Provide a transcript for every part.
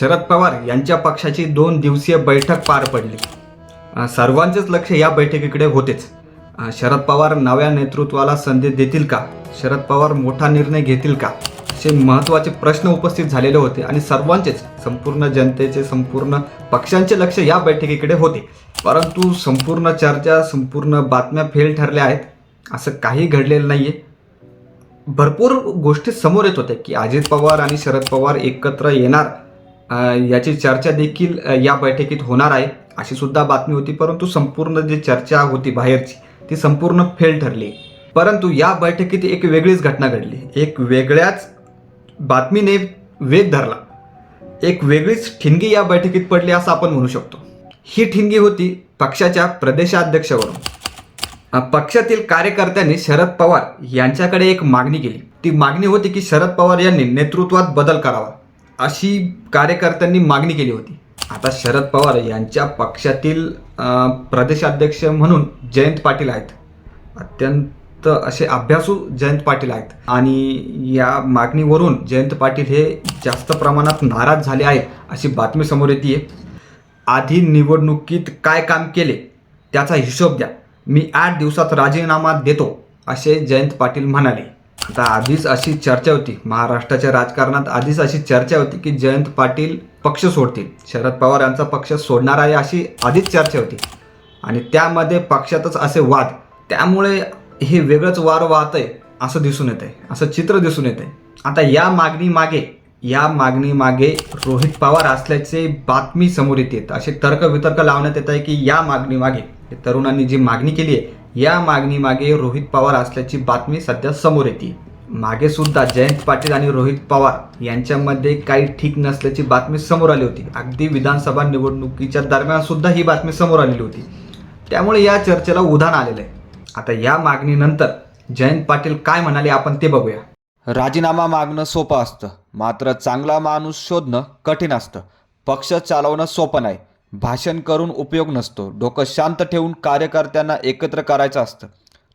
शरद पवार यांच्या पक्षाची दोन दिवसीय बैठक पार पडली. सर्वांचेच लक्ष या बैठकीकडे होतेच. शरद पवार नव्या नेतृत्वाला संधी देतील का? शरद पवार मोठा निर्णय घेतील का? असे महत्त्वाचे प्रश्न उपस्थित झालेले होते आणि सर्वांचेच संपूर्ण जनतेचे संपूर्ण पक्षांचे लक्ष या बैठकीकडे होते. परंतु संपूर्ण चर्चा संपूर्ण बातम्या फेल ठरल्या आहेत. असं काही घडलेलं नाही आहे भरपूर गोष्टी समोर येत होत्या की अजित पवार आणि शरद पवार एकत्र येणार याची चर्चा देखील या बैठकीत होणार आहे अशी सुद्धा बातमी होती परंतु संपूर्ण जी चर्चा होती बाहेरची ती संपूर्ण फेल ठरली. परंतु या बैठकीत एक वेगळीच घटना घडली. एक वेगळ्याच बातमीने वेग धरला. एक वेगळीच ठिणगी या बैठकीत पडली असं आपण म्हणू शकतो. ही ठिणगी होती पक्षाच्या प्रदेशाध्यक्षवरून. पक्षातील कार्यकर्त्यांनी शरद पवार यांच्याकडे एक मागणी केली. ती मागणी होती की शरद पवार यांनी नेतृत्वात बदल करावा. अशी कार्यकर्त्यांनी मागणी केली होती. आता शरद पवार यांच्या पक्षातील प्रदेशाध्यक्ष म्हणून जयंत पाटील आहेत. अत्यंत असे अभ्यासू जयंत पाटील आहेत. आणि या मागणीवरून जयंत पाटील हे जास्त प्रमाणात नाराज झाले आहेत अशी बातमी समोर येते आधी निवडणुकीत काय काम केले त्याचा हिशोब द्या. मी आठ दिवसात राजीनामा देतो असे जयंत पाटील म्हणाले. आता आधीच अशी चर्चा होती. महाराष्ट्राच्या राजकारणात आधीच अशी चर्चा होती की जयंत पाटील पक्ष सोडतील. शरद पवार यांचा पक्ष सोडणार आहे अशी आधीच चर्चा होती. आणि त्यामध्ये पक्षातच असे वाद त्यामुळे हे वेगळंच वार वाहत आहे असं दिसून येत आहे असं चित्र दिसून येत आहे आता या मागणी मागे या मागणी मागे रोहित पवार असल्याचे बातमी समोर येते असे तर्क वितर्क लावण्यात येत आहे की या मागणी मागे. तरुणांनी जी मागणी केली आहे या मागणी मागे रोहित पवार असल्याची बातमी सध्या समोर येते. मागे सुद्धा जयंत पाटील आणि रोहित पवार यांच्यामध्ये काही ठीक नसल्याची बातमी समोर आली होती. अगदी विधानसभा निवडणुकीच्या दरम्यान सुद्धा ही बातमी समोर आलेली होती. त्यामुळे या चर्चेला उधाण आलेलं आहे. आता या मागणीनंतर जयंत पाटील काय म्हणाले आपण ते बघूया. राजीनामा मागणं सोपं असतं. मात्र चांगला माणूस शोधणं कठीण असतं. पक्ष चालवणं सोपं नाही. भाषण करून उपयोग नसतो. डोकं शांत ठेवून कार्यकर्त्यांना एकत्र करायचं असतं.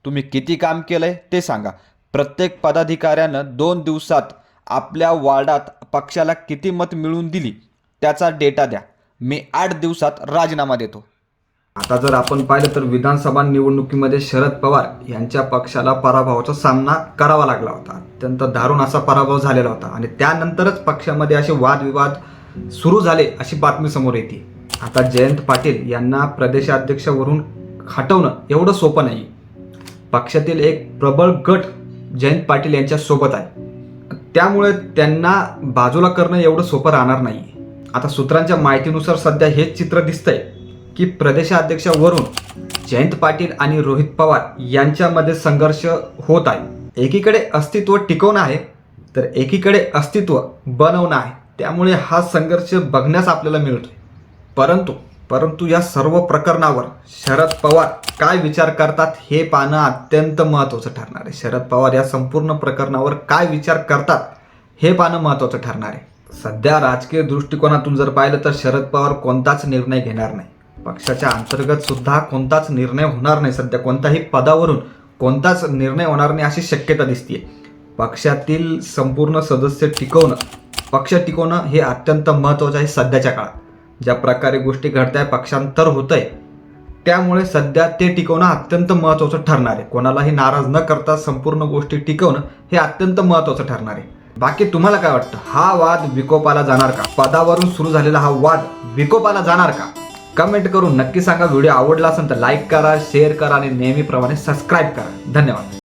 तुम्ही किती काम केलंय ते सांगा. प्रत्येक पदाधिकाऱ्यानं दोन दिवसात आपल्या वार्डात पक्षाला किती मत मिळवून दिली त्याचा डेटा द्या. मी आठ दिवसात राजीनामा देतो. आता जर आपण पाहिलं तर विधानसभा निवडणुकीमध्ये शरद पवार यांच्या पक्षाला पराभवाचा सामना करावा लागला होता. अत्यंत दारुण असा पराभव झालेला होता. आणि त्यानंतरच पक्षामध्ये असे वादविवाद सुरू झाले अशी बातमी समोर येते. आता जयंत पाटील यांना प्रदेशाध्यक्षवरून हटवणं एवढं सोपं नाही. पक्षातील एक प्रबळ गट जयंत पाटील यांच्या सोबत आहे. त्यामुळे त्यांना बाजूला करणं एवढं सोपं राहणार नाही. आता सूत्रांच्या माहितीनुसार सध्या हेच चित्र दिसतंय की प्रदेशाध्यक्षावरून जयंत पाटील आणि रोहित पवार यांच्यामध्ये संघर्ष होत आहे. एकीकडे अस्तित्व टिकवणं आहे तर एकीकडे अस्तित्व बनवणं आहे. त्यामुळे हा संघर्ष बघण्यास आपल्याला मिळतोय. परंतु परंतु या सर्व प्रकरणावर शरद पवार काय विचार करतात हे पाहणं अत्यंत महत्त्वाचं ठरणार आहे. शरद पवार या संपूर्ण प्रकरणावर काय विचार करतात हे पाहणं महत्त्वाचं ठरणार आहे. सध्या राजकीय दृष्टिकोनातून जर पाहिलं तर शरद पवार कोणताच निर्णय घेणार नाही. पक्षाच्या अंतर्गत सुद्धा कोणताच निर्णय होणार नाही. सध्या कोणत्याही पदावरून कोणताच निर्णय होणार नाही अशी शक्यता दिसते पक्षातील संपूर्ण सदस्य टिकवणं पक्ष टिकवणं हे अत्यंत महत्त्वाचं आहे सध्याच्या काळात. ज्या प्रकारे गोष्टी घडत आहे पक्षांतर होत आहे त्यामुळे सध्या ते टिकवणं अत्यंत महत्त्वाचं ठरणार आहे. कोणालाही नाराज न करता संपूर्ण गोष्टी टिकवणं हे अत्यंत महत्त्वाचं ठरणार आहे. बाकी तुम्हाला काय वाटतं? हा वाद विकोपाला जाणार का? पदावरून सुरू झालेला हा वाद विकोपाला जाणार का? कमेंट करून नक्की सांगा. व्हिडिओ आवडला असेल तर लाईक करा शेअर करा आणि नेहमीप्रमाणे सबस्क्राईब करा. धन्यवाद.